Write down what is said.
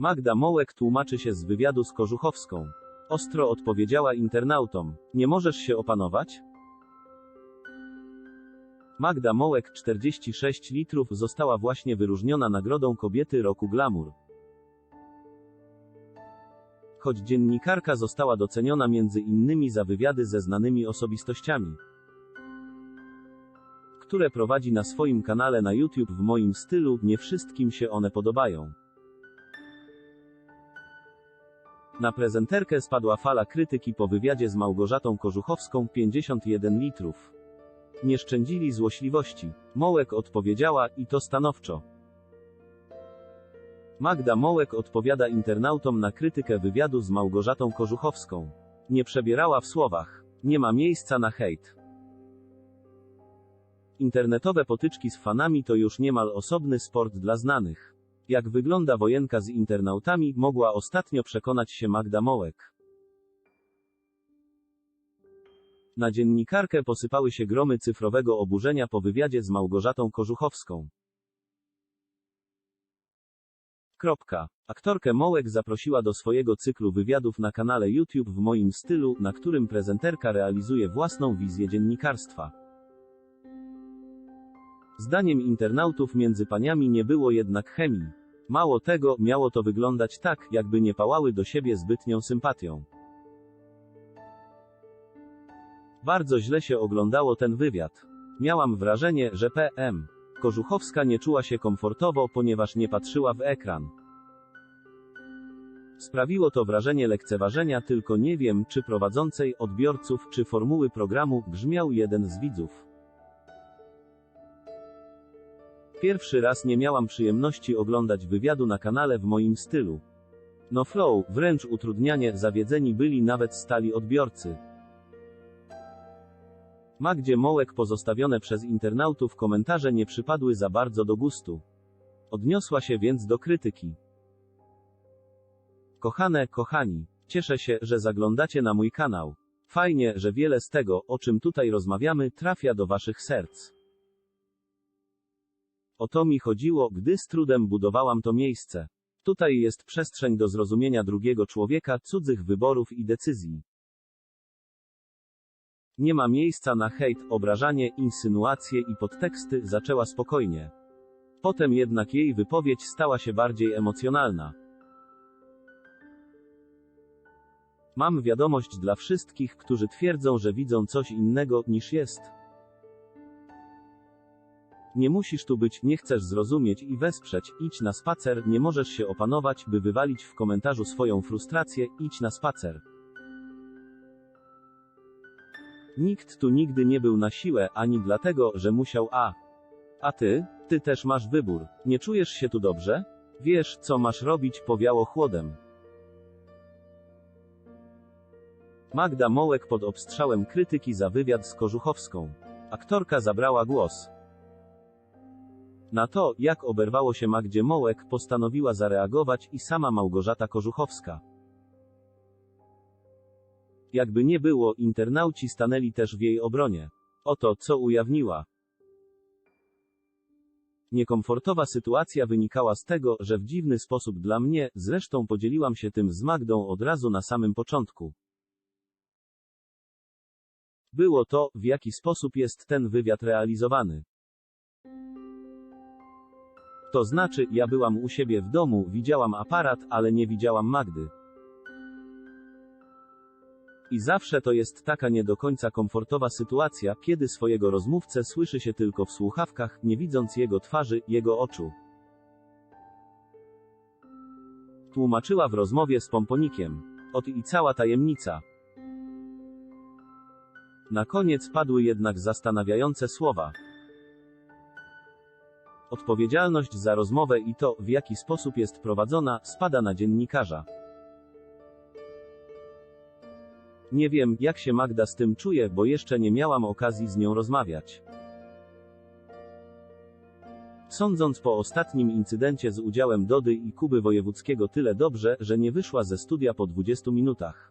Magda Mołek tłumaczy się z wywiadu z Kożuchowską. Ostro odpowiedziała internautom: Nie możesz się opanować? Magda Mołek 46 litrów została właśnie wyróżniona nagrodą Kobiety Roku Glamour. Choć dziennikarka została doceniona między innymi za wywiady ze znanymi osobistościami, które prowadzi na swoim kanale na YouTube w moim stylu, nie wszystkim się one podobają. Na prezenterkę spadła fala krytyki po wywiadzie z Małgorzatą Kożuchowską 51 litrów. Nie szczędzili złośliwości. Mołek odpowiedziała, i to stanowczo. Magda Mołek odpowiada internautom na krytykę wywiadu z Małgorzatą Kożuchowską. Nie przebierała w słowach. Nie ma miejsca na hejt. Internetowe potyczki z fanami to już niemal osobny sport dla znanych. Jak wygląda wojenka z internautami, mogła ostatnio przekonać się Magda Mołek. Na dziennikarkę posypały się gromy cyfrowego oburzenia po wywiadzie z Małgorzatą Kożuchowską. Kropka. Aktorkę Mołek zaprosiła do swojego cyklu wywiadów na kanale YouTube w moim stylu, na którym prezenterka realizuje własną wizję dziennikarstwa. Zdaniem internautów między paniami nie było jednak chemii. Mało tego, miało to wyglądać tak, jakby nie pałały do siebie zbytnią sympatią. Bardzo źle się oglądało ten wywiad. Miałam wrażenie, że PM. Kożuchowska nie czuła się komfortowo, ponieważ nie patrzyła w ekran. Sprawiło to wrażenie lekceważenia, tylko nie wiem, czy prowadzącej, odbiorców, czy formuły programu, brzmiał jeden z widzów. Pierwszy raz nie miałam przyjemności oglądać wywiadu na kanale w moim stylu. No flow, wręcz utrudnianie, zawiedzeni byli nawet stali odbiorcy. Magdzie Mołek pozostawione przez internautów komentarze nie przypadły za bardzo do gustu. Odniosła się więc do krytyki. Kochane, kochani, cieszę się, że zaglądacie na mój kanał. Fajnie, że wiele z tego, o czym tutaj rozmawiamy, trafia do waszych serc. O to mi chodziło, gdy z trudem budowałam to miejsce. Tutaj jest przestrzeń do zrozumienia drugiego człowieka, cudzych wyborów i decyzji. Nie ma miejsca na hejt, obrażanie, insynuacje i podteksty, zaczęła spokojnie. Potem jednak jej wypowiedź stała się bardziej emocjonalna. Mam wiadomość dla wszystkich, którzy twierdzą, że widzą coś innego, niż jest. Nie musisz tu być, nie chcesz zrozumieć i wesprzeć, idź na spacer, nie możesz się opanować, by wywalić w komentarzu swoją frustrację, idź na spacer. Nikt tu nigdy nie był na siłę, ani dlatego, że musiał a. A ty? Ty też masz wybór. Nie czujesz się tu dobrze? Wiesz, co masz robić, powiało chłodem. Magda Mołek pod obstrzałem krytyki za wywiad z Kożuchowską. Aktorka zabrała głos. Na to, jak oberwało się Magdzie Mołek, postanowiła zareagować i sama Małgorzata Kożuchowska. Jakby nie było, internauci stanęli też w jej obronie. Oto, co ujawniła. Niekomfortowa sytuacja wynikała z tego, że w dziwny sposób dla mnie, zresztą podzieliłam się tym z Magdą od razu na samym początku. Było to, w jaki sposób jest ten wywiad realizowany. To znaczy, ja byłam u siebie w domu, widziałam aparat, ale nie widziałam Magdy. I zawsze to jest taka nie do końca komfortowa sytuacja, kiedy swojego rozmówcę słyszy się tylko w słuchawkach, nie widząc jego twarzy, jego oczu. Tłumaczyła w rozmowie z Pomponikiem. Ot i cała tajemnica. Na koniec padły jednak zastanawiające słowa. Odpowiedzialność za rozmowę i to, w jaki sposób jest prowadzona, spada na dziennikarza. Nie wiem, jak się Magda z tym czuje, bo jeszcze nie miałam okazji z nią rozmawiać. Sądząc po ostatnim incydencie z udziałem Dody i Kuby Wojewódzkiego tyle dobrze, że nie wyszła ze studia po 20 minutach.